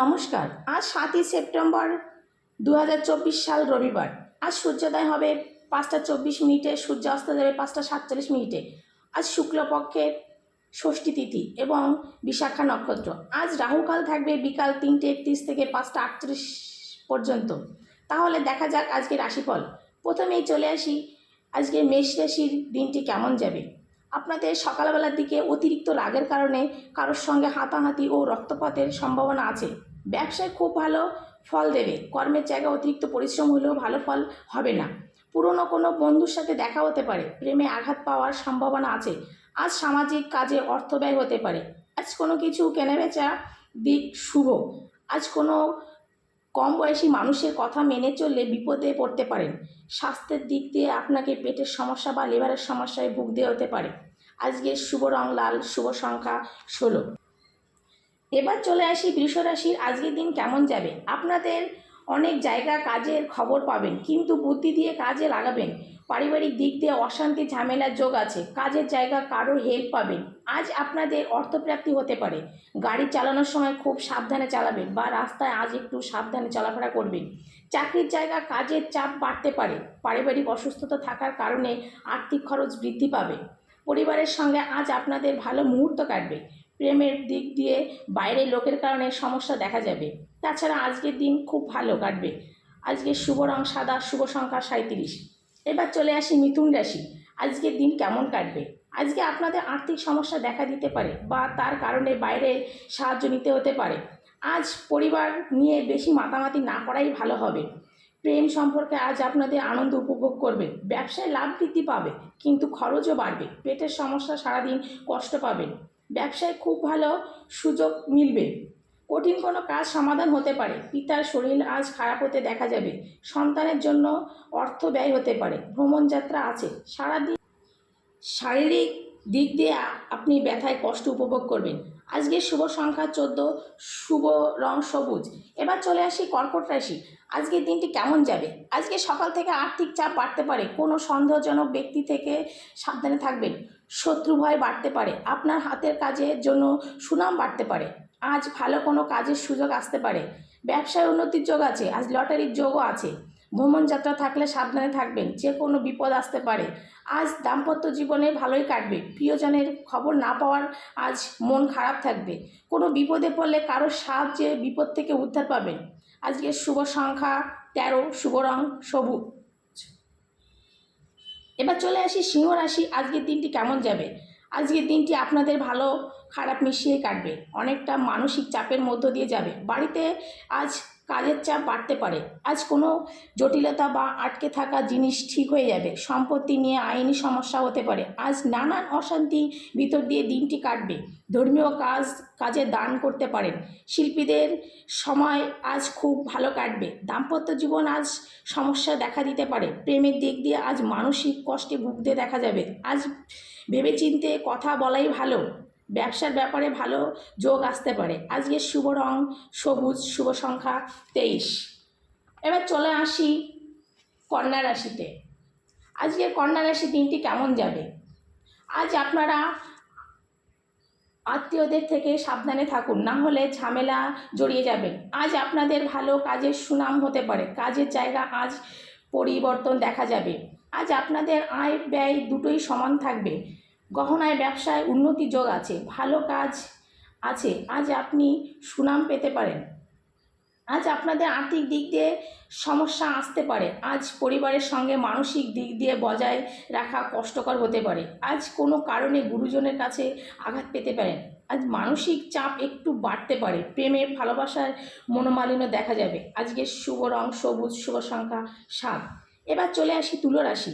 নমস্কার। আজ সাতই সেপ্টেম্বর দু হাজার চব্বিশ সাল রবিবার। আজ সূর্যোদয় হবে পাঁচটা চব্বিশ মিনিটে সূর্য অস্ত যাবে পাঁচটা সাতচল্লিশ মিনিটে। আজ শুক্লপক্ষের ষষ্ঠী তিথি এবং বিশাখা নক্ষত্র। আজ রাহুকাল থাকবে বিকাল তিনটে একত্রিশ থেকে পাঁচটা আটত্রিশ পর্যন্ত। তাহলে দেখা যাক আজকে রাশিফল। প্রথমেই চলে আসি আজকে মেষ রাশির দিনটি কেমন যাবে। আপনাদের সকালবেলার দিকে অতিরিক্ত রাগের কারণে কারোর সঙ্গে হাতাহাতি ও রক্তপাতের সম্ভাবনা আছে। ব্যবসায় খুব ভালো ফল দেবে। কর্মের জায়গায় অতিরিক্ত পরিশ্রম হলেও ভালো ফল হবে না। পুরনো কোনো বন্ধুর সাথে দেখা হতে পারে। প্রেমে আঘাত পাওয়ার সম্ভাবনা আছে। আজ সামাজিক কাজে অর্থ ব্যয় হতে পারে। আজ কোনো কিছু কেনাবেচা দিক শুভ। আজ কোনো কম বয়সী মানুষের কথা মেনে চললে বিপদে পড়তে পারেন। স্বাস্থ্যের দিক দিয়ে আপনাকে পেটের সমস্যা বা লিভারের সমস্যায় ভুগতে হতে পারে। আজকে শুভ রং লাল, শুভ সংখ্যা ষোলো। এবার চলে আসি বৃষ রাশির আজকের দিন কেমন যাবে? আপনাদের অনেক জায়গা কাজের খবর পাবেন, কিন্তু বুদ্ধি দিয়ে কাজে লাগাবেন। পারিবারিক দিক দিয়ে অশান্তি, ঝামেলার যোগ আছে। কাজের জায়গা কারোর হেল্প পাবেন। আজ আপনাদের অর্থপ্রাপ্তি হতে পারে। গাড়ি চালানোর সময় খুব সাবধানে চালাবেন বা রাস্তায় আজ একটু সাবধানে চলাফেরা করবেন। চাকরির জায়গা, কাজের চাপ বাড়তে পারে। পারিবারিক অসুস্থতা থাকার কারণে আর্থিক খরচ বৃদ্ধি পাবে। পরিবারের সঙ্গে আজ আপনাদের ভালো মুহূর্ত কাটবে। প্রেমের দিক দিয়ে বাইরের লোকের কারণে সমস্যা দেখা যাবে। তাছাড়া আজকের দিন খুব ভালো কাটবে। আজকে শুভ রং সাদা, শুভ সংখ্যা সাঁত্রিশ এবার চলে আসি মিথুন রাশি। আজকের দিন কেমন কাটবে? আজকে আপনাদের আর্থিক সমস্যা দেখা দিতে পারে বা তার কারণে বাইরে সাহায্য নিতে হতে পারে। আজ পরিবার নিয়ে বেশি মাতামাতি না করাই ভালো হবে। প্রেম সম্পর্কে আজ আপনাদের আনন্দ উপভোগ করবেন ব্যবসায় লাভ বৃদ্ধি পাবে, কিন্তু খরচও বাড়বে। পেটের সমস্যা সারাদিন কষ্ট পাবেন। ব্যবসায় খুব ভালো সুযোগ মিলবে। কঠিন কোনো কাজ সমাধান হতে পারে। পিতার শরীর আজ খারাপ হতে দেখা যাবে। সন্তানের জন্য অর্থ ব্যয় হতে পারে। ভ্রমণ যাত্রা আছে। সারাদিন শারীরিক দিক দিয়ে আপনি ব্যথায় কষ্ট উপভোগ করবেন। আজকে শুভ সংখ্যা চোদ্দ, শুভ রং সবুজ। এবার চলে আসি কর্কট রাশি। আজকের দিনটি কেমন যাবে? আজকে সকাল থেকে আর্থিক চাপ বাড়তে পারে। কোনো সন্দেহজনক ব্যক্তি থেকে সাবধানে থাকবেন। শত্রু ভয় বাড়তে পারে। আপনার হাতের কাজের জন্য সুনাম বাড়তে পারে। আজ ভালো কোনো কাজের সুযোগ আসতে পারে। ব্যবসায় উন্নতির যোগ আছে, আজ লটারির যোগও আছে। ভ্রমণ যাত্রা থাকলে সাবধানে থাকবেন, যে কোনো বিপদ আসতে পারে। আজ দাম্পত্য জীবনে ভালোই কাটবে, প্রিয়জনের খবর না পাওয়ার আজ মন খারাপ থাকবে। কোনো বিপদে পড়লে কারোর সাহায্যে বিপদ থেকে উদ্ধার পাবেন। আজকে শুভ সংখ্যা তেরো, শুভ রং সবুজ। এবার চলে আসি সিংহ রাশি আজকের দিনটি কেমন যাবে? আজকের দিনটি আপনাদের ভালো খারাপ মিশিয়ে কাটবে। অনেকটা মানসিক চাপের মধ্য দিয়ে যাবে। বাড়িতে আজ কাজের চাপ বাড়তে পারে। আজ কোনো জটিলতা বা আটকে থাকা জিনিস ঠিক হয়ে যাবে। সম্পত্তি নিয়ে আইনি সমস্যা হতে পারে। আজ নানান অশান্তি ভিতর দিয়ে দিনটি কাটবে। ধর্মীয় কাজ, কাজে দান করতে পারেন। শিল্পীদের সময় আজ খুব ভালো কাটবে। দাম্পত্য জীবন আজ সমস্যা দেখা দিতে পারে। প্রেমের দিক দিয়ে আজ মানসিক কষ্টে ভুগতে দেখা যাবে। আজ ভেবেচিন্তে কথা বলাই ভালো। ব্যবসার ব্যাপারে ভালো যোগ আসতে পারে। আজকে শুভ রং সবুজ, শুভ সংখ্যা তেইশ। এবার চলে আসি কন্যা রাশিতে। আজকের কন্যা রাশি দিনটি কেমন যাবে? আজ আপনারা আত্মীয়দের থেকে সাবধানে থাকুন, না হলে ঝামেলা জড়িয়ে যাবেন আজ আপনাদের ভালো কাজের সুনাম হতে পারে। কাজের জায়গা আজ পরিবর্তন দেখা যাবে। আজ আপনাদের আয় ব্যয় দুটোই সমান থাকবে। গহনায় ব্যবসায় উন্নতি যোগ আছে, ভালো কাজ আছে, আজ আপনি সুনাম পেতে পারেন। আজ আপনাদের আর্থিক দিক দিয়ে সমস্যা আসতে পারে, আজ পরিবারের সঙ্গে মানসিক দিক দিয়ে বজায় রাখা কষ্টকর হতে পারে, আজ কোনো কারণে গুরুজনের কাছে আঘাত পেতে পারেন আজ মানসিক চাপ একটু বাড়তে পারে প্রেমের ভালোবাসার মনোমালিন্য দেখা যাবে, আজকে শুভ রং, সবুজ, শুভ সংখ্যা, সাত। এবার চলে আসি তুলো রাশি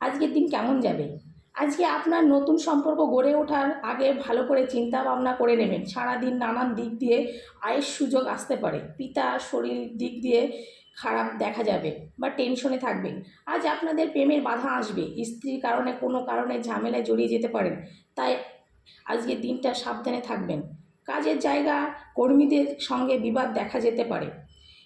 আজকের দিন কেমন যাবে? আজকে আপনার নতুন সম্পর্ক গড়ে ওঠার আগে ভালো করে চিন্তা ভাবনা করে নেবেন। সারাদিন নানান দিক দিয়ে আয়ের সুযোগ আসতে পারে। পিতা, শরীর দিক দিয়ে খারাপ দেখা যাবে বা টেনশনে থাকবেন। আজ আপনাদের প্রেমের বাধা আসবে। স্ত্রীর কারণে, কোনো কারণে ঝামেলায় জড়িয়ে যেতে পারেন। তাই আজকে দিনটা সাবধানে থাকবেন। কাজের জায়গা, কর্মীদের সঙ্গে বিবাদ দেখা যেতে পারে।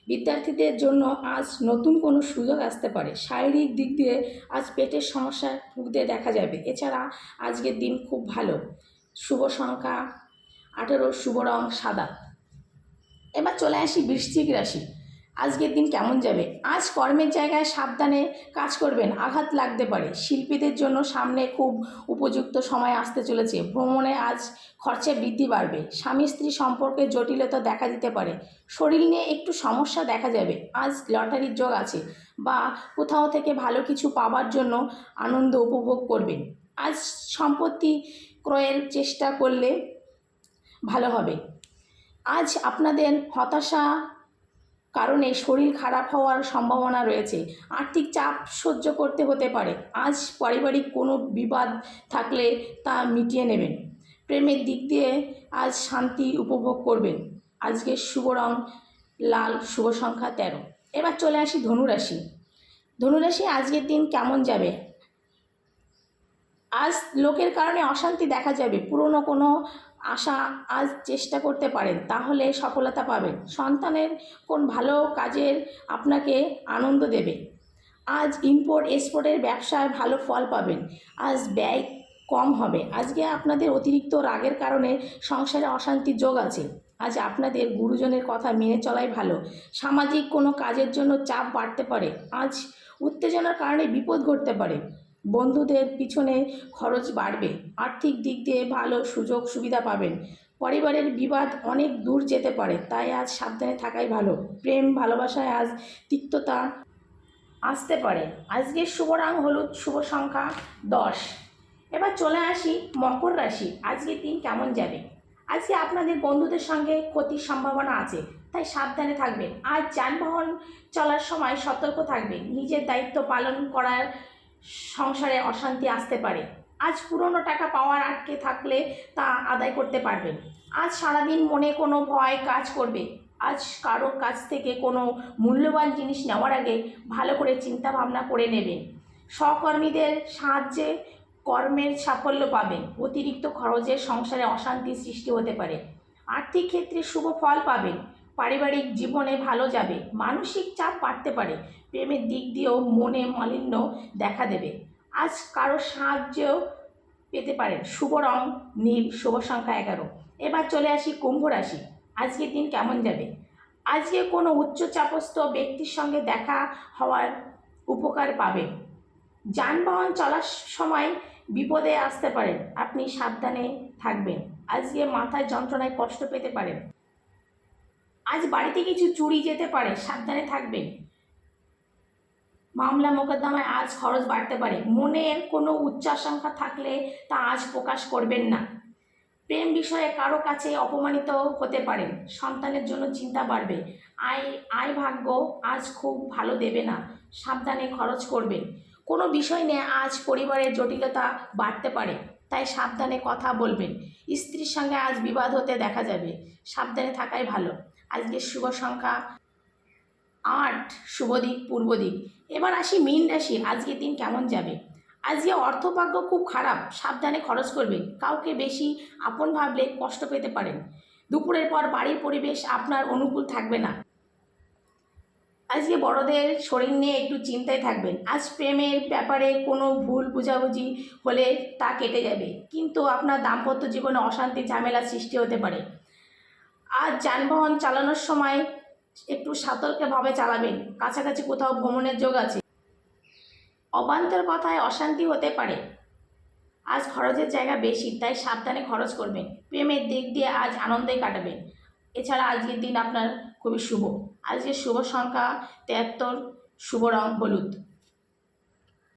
বিদ্যার্থীদের জন্য আজ নতুন কোনো সুযোগ আসতে পারে। শারীরিক দিক দিয়ে আজ পেটের সমস্যায় ভুগতে দেখা যাবে। এছাড়া আজকের দিন খুব ভালো। শুভ সংখ্যা আঠেরো, শুভ রং সাদা। এবার চলে আসি বৃশ্চিক রাশি। আজকের দিন কেমন যাবে? আজ কর্মের জায়গায় সাবধানে কাজ করবেন, আঘাত লাগতে পারে। শিল্পীদের জন্য সামনে খুব উপযুক্ত সময় আসতে চলেছে। ভ্রমণে আজ খরচা বৃদ্ধি বাড়বে। স্বামী স্ত্রী সম্পর্কে জটিলতা দেখা দিতে পারে। শরীর নিয়ে একটু সমস্যা দেখা যাবে। আজ লটারির যোগ আছে বা কোথাও থেকে ভালো কিছু পাওয়ার জন্য আনন্দ উপভোগ করবেন। আজ সম্পত্তি ক্রয়ের চেষ্টা করলে ভালো হবে। আজ আপনাদের হতাশা কারণে শরীর খারাপ হওয়ার সম্ভাবনা রয়েছে। আর্থিক চাপ সহ্য করতে হতে পারে। আজ পারিবারিক কোনো বিবাদ থাকলে তা মিটিয়ে নেবেন। প্রেমের দিক দিয়ে আজ শান্তি উপভোগ করবেন। আজকের শুভ রং, লাল, শুভ সংখ্যা তেরো। এবার চলে আসি ধনুরাশি। ধনুরাশি, আজকের দিন কেমন যাবে? আজ লোকের কারণে অশান্তি দেখা যাবে। পুরনো কোনো আশা আজ চেষ্টা করতে পারেন, তাহলে সফলতা পাবেন। সন্তানের কোন ভালো কাজের আপনাকে আনন্দ দেবে। আজ ইম্পোর্ট এক্সপোর্টের ব্যবসায় ভালো ফল পাবেন। আজ ব্যয় কম হবে। আজকে আপনাদের অতিরিক্ত রাগের কারণে সংসারে অশান্তির যোগ আছে। আজ আপনাদের গুরুজনের কথা মেনে চলাই ভালো। সামাজিক কোনো কাজের জন্য চাপ বাড়তে পারে। আজ উত্তেজনার কারণে বিপদ ঘটতে পারে। বন্ধুদের পিছনে খরচ বাড়বে। আর্থিক দিক দিয়ে ভালো সুযোগ সুবিধা পাবেন। পরিবারের বিবাদ অনেক দূর যেতে পারে, তাই আজ সাবধানে থাকাই ভালো। প্রেম, ভালোবাসায় আজ তিক্ততা আসতে পারে। আজকের শুভ রং, হলুদ, শুভ সংখ্যা দশ। এবার চলে আসি মকর রাশি। আজকের দিন কেমন যাবে? আজকে আপনাদের বন্ধুদের সঙ্গে ক্ষতির সম্ভাবনা আছে, তাই সাবধানে থাকবেন। আজ যানবাহন চলার সময় সতর্ক থাকবেন। নিজের দায়িত্ব পালন করার সংসারে অশান্তি আসতে পারে। আজ পুরনো টাকা পাওয়ার আটকে থাকলে তা আদায় করতে পারবেন আজ সারাদিন মনে কোনো ভয় কাজ করবে। আজ কারও কাছ থেকে কোনো মূল্যবান জিনিস নেওয়ার আগে ভালো করে চিন্তা ভাবনা করে নেবেন সহকর্মীদের সাহায্যে কর্মের সাফল্য পাবেন অতিরিক্ত খরচের সংসারে অশান্তি সৃষ্টি হতে পারে। আর্থিক ক্ষেত্রে শুভ ফল পাবেন পারিবারিক জীবনে ভালো যাবে, মানসিক চাপ বাড়তে পারে, প্রেমের দিক দিয়েও মনে মালিন্য দেখা দেবে। আজ কারও সাহায্য পেতে পারেন। শুভ রং, নীল, শুভ সংখ্যা এগারো। এবার চলে আসি কুম্ভ রাশি। আজকের দিন কেমন যাবে? আজকে কোনো উচ্চচাপস্থ ব্যক্তির সঙ্গে দেখা হওয়ার উপকার পাবেন। যানবাহন চলার সময় বিপদে আসতে পারেন। আপনি সাবধানে থাকবেন। আজকে মাথায় যন্ত্রণায় কষ্ট পেতে পারেন। আজ বাড়িতে কিছু চুরি যেতে পারে, সাবধানে থাকবেন। মামলা মোকদ্দমায় আজ খরচ বাড়তে পারে। মনের কোনো উচ্চাশঙ্কা থাকলে তা আজ প্রকাশ করবেন না। প্রেম বিষয়ে কারও কাছে অপমানিত হতে পারেন সন্তানের জন্য চিন্তা বাড়বে। আয় আয় ভাগ্য আজ খুব ভালো দেবে না। সাবধানে খরচ করবেন। কোনো বিষয় নিয়ে আজ পরিবারের জটিলতা বাড়তে পারে। তাই সাবধানে কথা বলবেন। স্ত্রীর সঙ্গে আজ বিবাদ হতে দেখা যাবে। সাবধানে থাকাই ভালো। আজকে শুভ সংখ্যা আট, শুভ দিক, পূর্ব দিক। এবার আসি মীন রাশি আজকের দিন কেমন যাবে? আজকে অর্থভাগ্য খুব খারাপ, সাবধানে খরচ করবেন কাউকে বেশি আপন ভাবলে কষ্ট পেতে পারেন। দুপুরের পর বাড়ির পরিবেশ আপনার অনুকূল থাকবে না। আজকে বড়দের শরীর নিয়ে একটু চিন্তায় থাকবেন। আজ প্রেমের ব্যাপারে কোনো ভুল বুঝাবুঝি হলে তা কেটে যাবে। কিন্তু আপনার দাম্পত্য জীবনে অশান্তি, ঝামেলা সৃষ্টি হতে পারে। আজ যানবাহন চালানোর সময় একটু সতর্কভাবে চালাবেন। কাছাকাছি কোথাও ভ্রমণের যোগ আছে। অবান্তর কথায় অশান্তি হতে পারে। আজ খরচের জায়গা বেশি, তাই সাবধানে খরচ করবেন। প্রেমের দিক দিয়ে আজ আনন্দেই কাটাবেন। এছাড়া আজকের দিন আপনার খুবই শুভ। আজকের শুভ সংখ্যা তেহাত্তর, শুভ রং হলুদ।